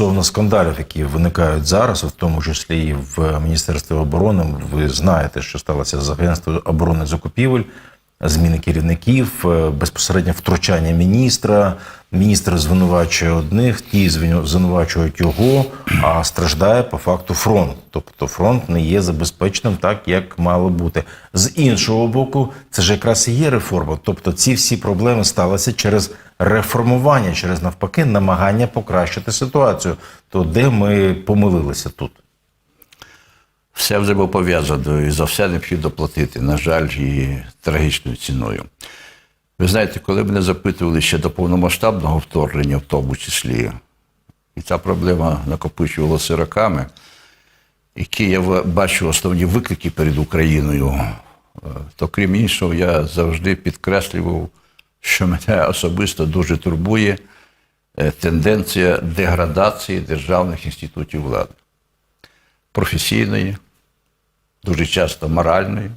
стосовно скандалів, які виникають зараз, в тому числі і в Міністерстві оборони, ви знаєте, що сталося з агентством оборони закупівель, зміни керівників, е, безпосереднє втручання міністра. Міністр звинувачує одних, ті звину- звинувачують його, а страждає по факту фронт. Тобто фронт не є забезпеченим так, як мало бути. З іншого боку, це ж якраз і є реформа. Тобто ці всі проблеми сталися через реформування, через навпаки, намагання покращити ситуацію. То де ми помилилися тут? Все взаємопов'язано і за все необхідно платити, на жаль, і трагічною ціною. Ви знаєте, коли мене запитували ще до повномасштабного вторгнення, в тому числі, і ця проблема накопичувалася роками, які я бачу основні виклики перед Україною, е, то крім іншого, я завжди підкреслював, що мене особисто дуже турбує е, тенденція деградації державних інститутів влади професійної, дуже часто моральної,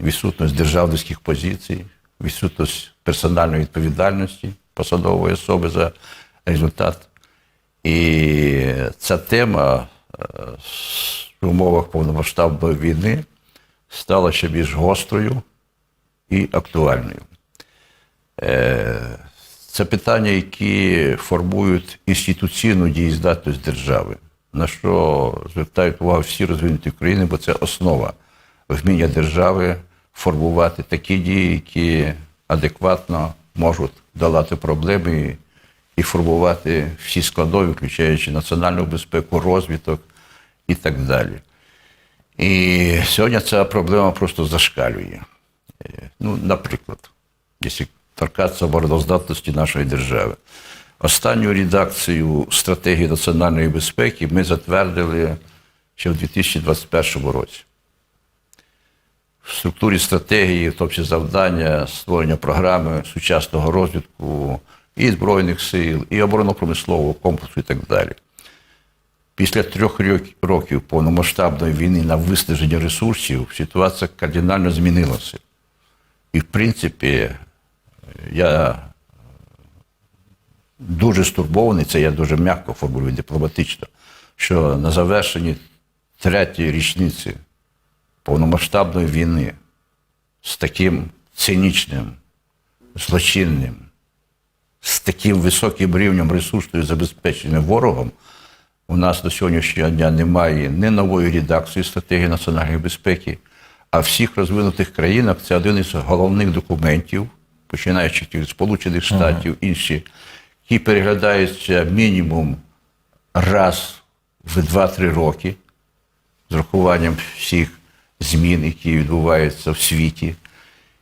відсутність державницьких позицій, відсутність персональної відповідальності посадової особи за результат. І ця тема е, в умовах повномасштабної війни стала ще більш гострою і актуальною. Е, Це питання, які формують інституційну дієздатність держави, на що звертають увагу всі розвинуті країни, бо це основа вміння держави формувати такі дії, які адекватно можуть долати проблеми і формувати всі складові, включаючи національну безпеку, розвиток і так далі. І сьогодні ця проблема просто зашкалює. Е, Ну, наприклад, якщо торкатися обороноздатності нашої держави. Останню редакцію стратегії національної безпеки ми затвердили ще в 2021 році. В структурі стратегії, тому завдання створення програми сучасного розвитку і Збройних сил, і оборонно-промислового комплексу, і так далі. Після трьох років повномасштабної війни на виснаження ресурсів ситуація кардинально змінилася. І, в принципі, я дуже стурбований, це я дуже м'яко формулюю дипломатично, що на завершенні третьої річниці повномасштабної війни з таким цинічним, злочинним, з таким високим рівнем ресурсної забезпечення ворогом, у нас до сьогоднішнього дня немає ні нової редакції стратегії національної безпеки, а в всіх розвинутих країнах це один із головних документів, починаючи від Сполучених Штатів, інші, які переглядаються мінімум раз в 2-3 роки з рахуванням всіх змін, які відбуваються в світі.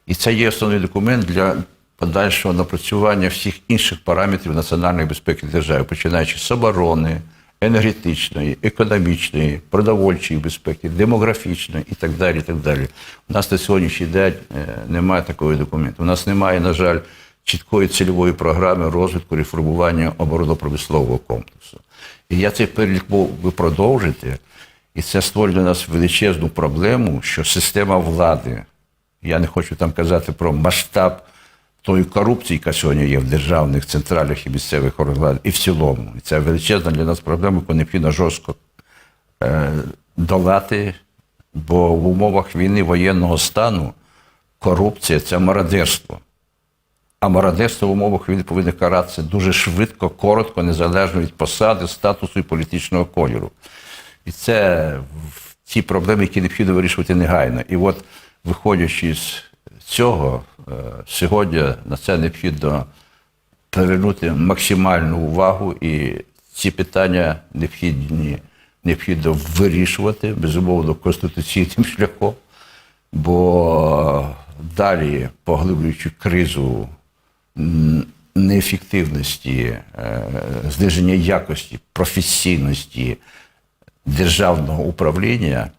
І це є основний документ для подальшого напрацювання всіх інших параметрів національної безпеки держави, починаючи з оборони, енергетичної, економічної, продовольчої безпеки, демографічної і так далі. І так далі. У нас на сьогоднішній день е, немає такого документу. У нас немає, на жаль, чіткої цільової програми розвитку реформування оборонно-промислового комплексу. І я цей перелік мов би продовжити, і це створює для нас величезну проблему, що система влади, я не хочу там казати про масштаб тої корупції, яка сьогодні є в державних, центральних і місцевих органах, і в цілому. І це величезна для нас проблема, яку необхідно жорстко е, долати, бо в умовах війни воєнного стану корупція це мародерство. А мародерство в умовах війни повинно каратися дуже швидко, коротко, незалежно від посади, статусу і політичного кольору. І це ті проблеми, які необхідно вирішувати негайно. І от, виходячи з цього, сьогодні на це необхідно повернути максимальну увагу, і ці питання необхідні, необхідно вирішувати, безумовно, конституційним шляхом, бо далі, поглиблюючи кризу неефективності, е, зниження якості, професійності державного управління,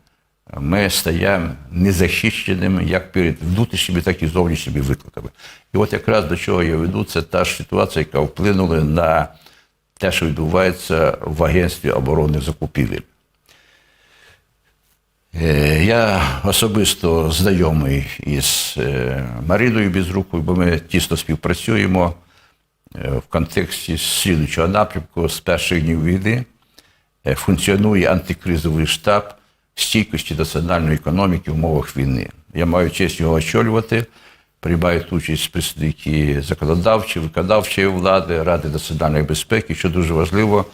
ми стаємо незахищеними як перед внутрішніми, так і зовнішніми викликами. І от якраз до чого я веду, це та ж ситуація, яка вплинула на те, що відбувається в Агентстві оборонних закупівель. Е, Я особисто знайомий із е, Мариною Безрукою, бо ми тісно співпрацюємо. е, в контексті слідуючого напрямку з перших днів війни функціонує антикризовий штаб стійкості національної економіки в умовах війни. Я маю честь його очолювати. Приймають участь представники законодавчої, виконавчої влади, Ради національної безпеки, що дуже важливо,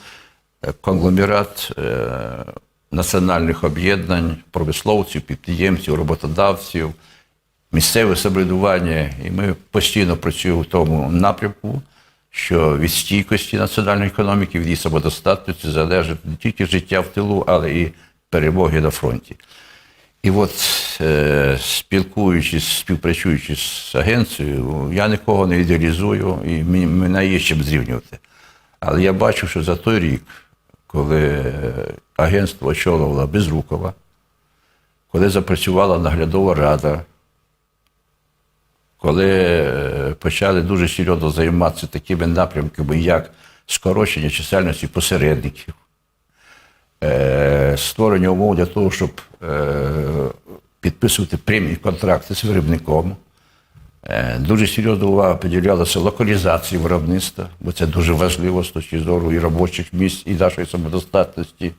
е, конгломерат е, національних об'єднань, промисловців, підприємців, роботодавців, місцеве самоврядування. І ми постійно працюємо в тому напрямку, що від стійкості національної економіки, від її самодостатності залежить не тільки життя в тилу, але і перемоги на фронті. І от е, спілкуючись, співпрацюючи з агенцією, я нікого не ідеалізую і мене є чим зрівнювати. Але я бачу, що за той рік, коли е, агентство очолювала Безрукова, коли запрацювала наглядова рада, коли е, почали дуже серйозно займатися такими напрямками, як скорочення чисельності посередників, створення умов для того, щоб е, підписувати прямі контракти з виробником. Е, Дуже серйозна увага приділялася локалізації виробництва, бо це дуже важливо з точки зору і робочих місць, і нашої самодостатності.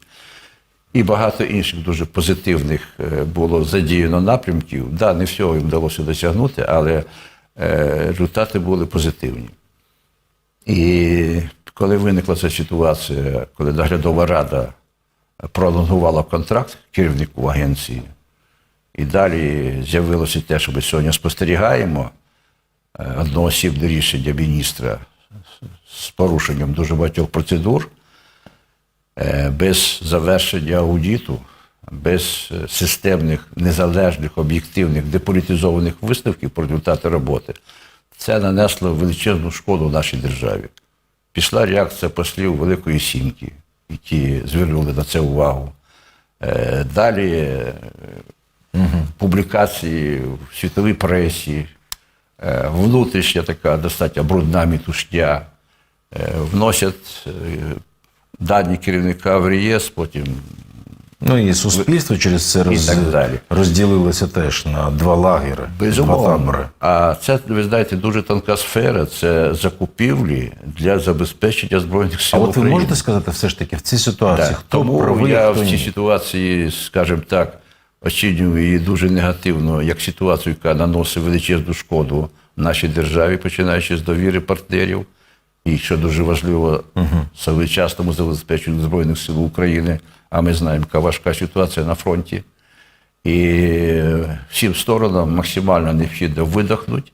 І багато інших дуже позитивних е, було задіяно напрямків. Да, не всього їм вдалося досягнути, але е, результати були позитивні. І коли виникла ця ситуація, коли наглядова рада пролонгувала контракт керівнику агенції, і далі з'явилося те, що ми сьогодні спостерігаємо, е, одноосібне рішення міністра з порушенням дуже багатьох процедур, е, без завершення аудиту, без е, системних, незалежних, об'єктивних, деполітизованих висновків про результати роботи, це нанесло величезну шкоду нашій державі. Пішла реакція послів Великої Сімки, які звернули на це увагу. Е, Далі е, публікації в світовій пресі, е, внутрішня така достатньо брудна мітушня, вносять дані керівника в реєстр, потім Ну і суспільство через це роз... так далі. розділилося теж на два лагери, два Безумовно. табори. А це, ви знаєте, дуже тонка сфера. Це закупівлі для забезпечення Збройних сил. А от ви України. можете сказати все ж таки в цій ситуації, Так, хто Тому правий, я хто в цій ситуації, скажімо так, оцінюю її дуже негативно, як ситуацію, яка наносить величезну шкоду нашій державі, починаючи з довіри партнерів, і що дуже важливо, своєчасному забезпеченню Збройних сил України. А ми знаємо, яка важка ситуація на фронті. І е, всім сторонам максимально необхідно видихнути,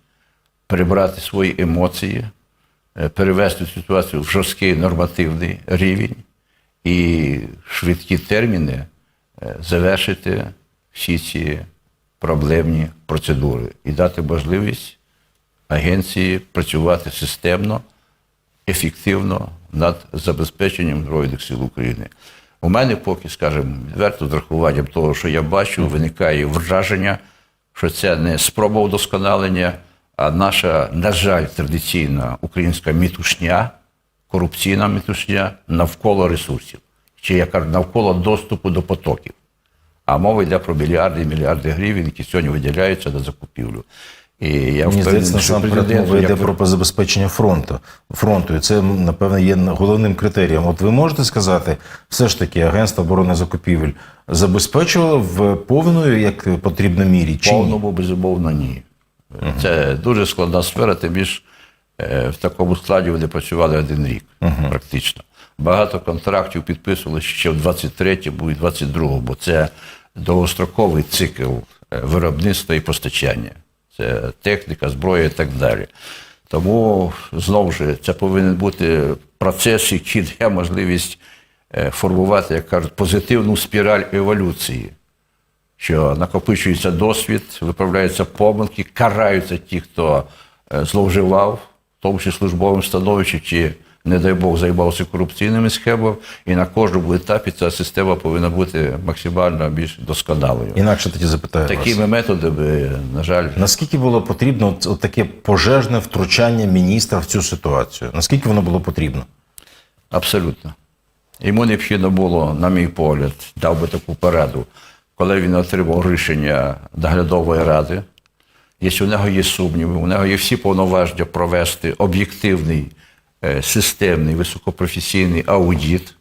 прибрати свої емоції, е, перевести ситуацію в жорсткий нормативний рівень і в швидкі терміни е, завершити всі ці проблемні процедури і дати можливість агенції працювати системно, ефективно над забезпеченням Збройних сил України. У мене поки, скажімо, відверто з рахуванням того, що я бачу, виникає враження, що це не спроба удосконалення, а наша, на жаль, традиційна українська мітушня, корупційна мітушня навколо ресурсів, чи я кажу, навколо доступу до потоків. А мова йде про мільярди і мільярди гривень, які сьогодні виділяються на закупівлю. І я Мені здається, насамперед мова йде як про забезпечення фронту. фронту. І це, напевно, є головним критерієм. От ви можете сказати, все ж таки, Агентство оборони закупівель забезпечувало в повною, як потрібно мірі, чи ні? повному, безумовно, ні. Це дуже складна сфера, тим більш е, в такому складі вони працювали один рік, практично. Багато контрактів підписували ще в 23-му і 22-му, бо це довгостроковий цикл е, виробництва і постачання. Це техніка, зброя і так далі. Тому знову ж це повинен бути процес, який дає можливість е, формувати, як кажуть, позитивну спіраль еволюції що накопичується досвід, виправляються помилки, караються ті, хто е, зловживав, в тому числі службовим становищем, чи, не дай Бог, займався корупційними схемами. І на кожному етапі ця система повинна бути максимально більш досконалою. Інакше тоді запитаю вас. Такими методами, на жаль, Наскільки було потрібно от, от таке пожежне втручання міністра в цю ситуацію? Наскільки воно було потрібно? Абсолютно. Йому необхідно було, на мій погляд, дав би таку пораду, коли він отримав рішення наглядової ради. Якщо у нього є сумніви, у нього є всі повноваження провести об'єктивний системний високопрофесійний аудит,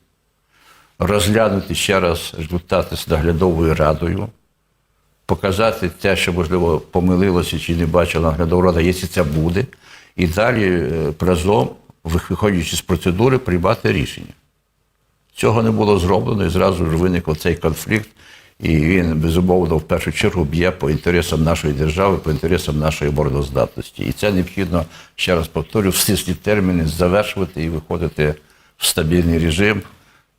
розглянути ще раз результати з наглядовою радою, показати те, що, можливо, помилилося чи не бачила наглядова рада, якщо це буде, і далі е, разом, виходячи з процедури, приймати рішення. Цього не було зроблено, і зразу ж виник цей конфлікт, і він, безумовно, в першу чергу б'є по інтересам нашої держави, по інтересам нашої обороноздатності. І це необхідно, ще раз повторю, в стислі терміни завершувати і виходити в стабільний режим.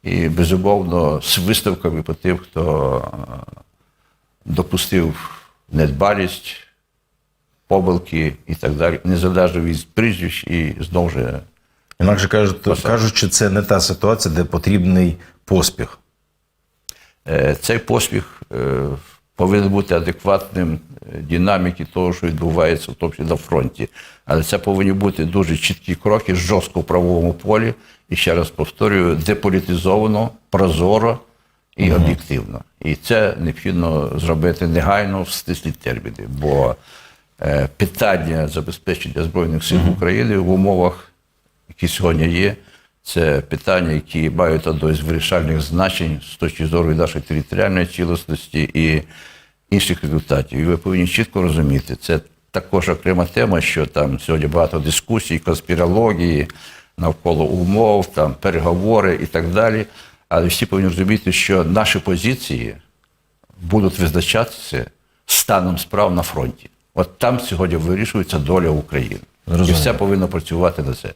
І, безумовно, з виставками по тим, хто е, допустив недбалість, помилки і так далі, незалежно від прізвищ і знову ж. Інакше кажуть, кажучи, це не та ситуація, де потрібний поспіх. Е, Цей поспіх е, повинен бути адекватним е, динаміки того, що відбувається в тому числі на фронті. Але це повинні бути дуже чіткі кроки, жорстко в правовому полі. І ще раз повторюю, деполітизовано, прозоро і об'єктивно. І це необхідно зробити негайно в стислі терміни. Бо питання забезпечення Збройних сил України в умовах які сьогодні є, це питання, які мають одне з вирішальних значень з точки зору і нашої територіальної цілісності і інших результатів. І ви повинні чітко розуміти, це також окрема тема, що там сьогодні багато дискусій, конспірології навколо умов, там переговори і так далі. Але всі повинні розуміти, що наші позиції будуть визначатися станом справ на фронті. От там сьогодні вирішується доля України. І Зрозуміло. все повинно працювати на це.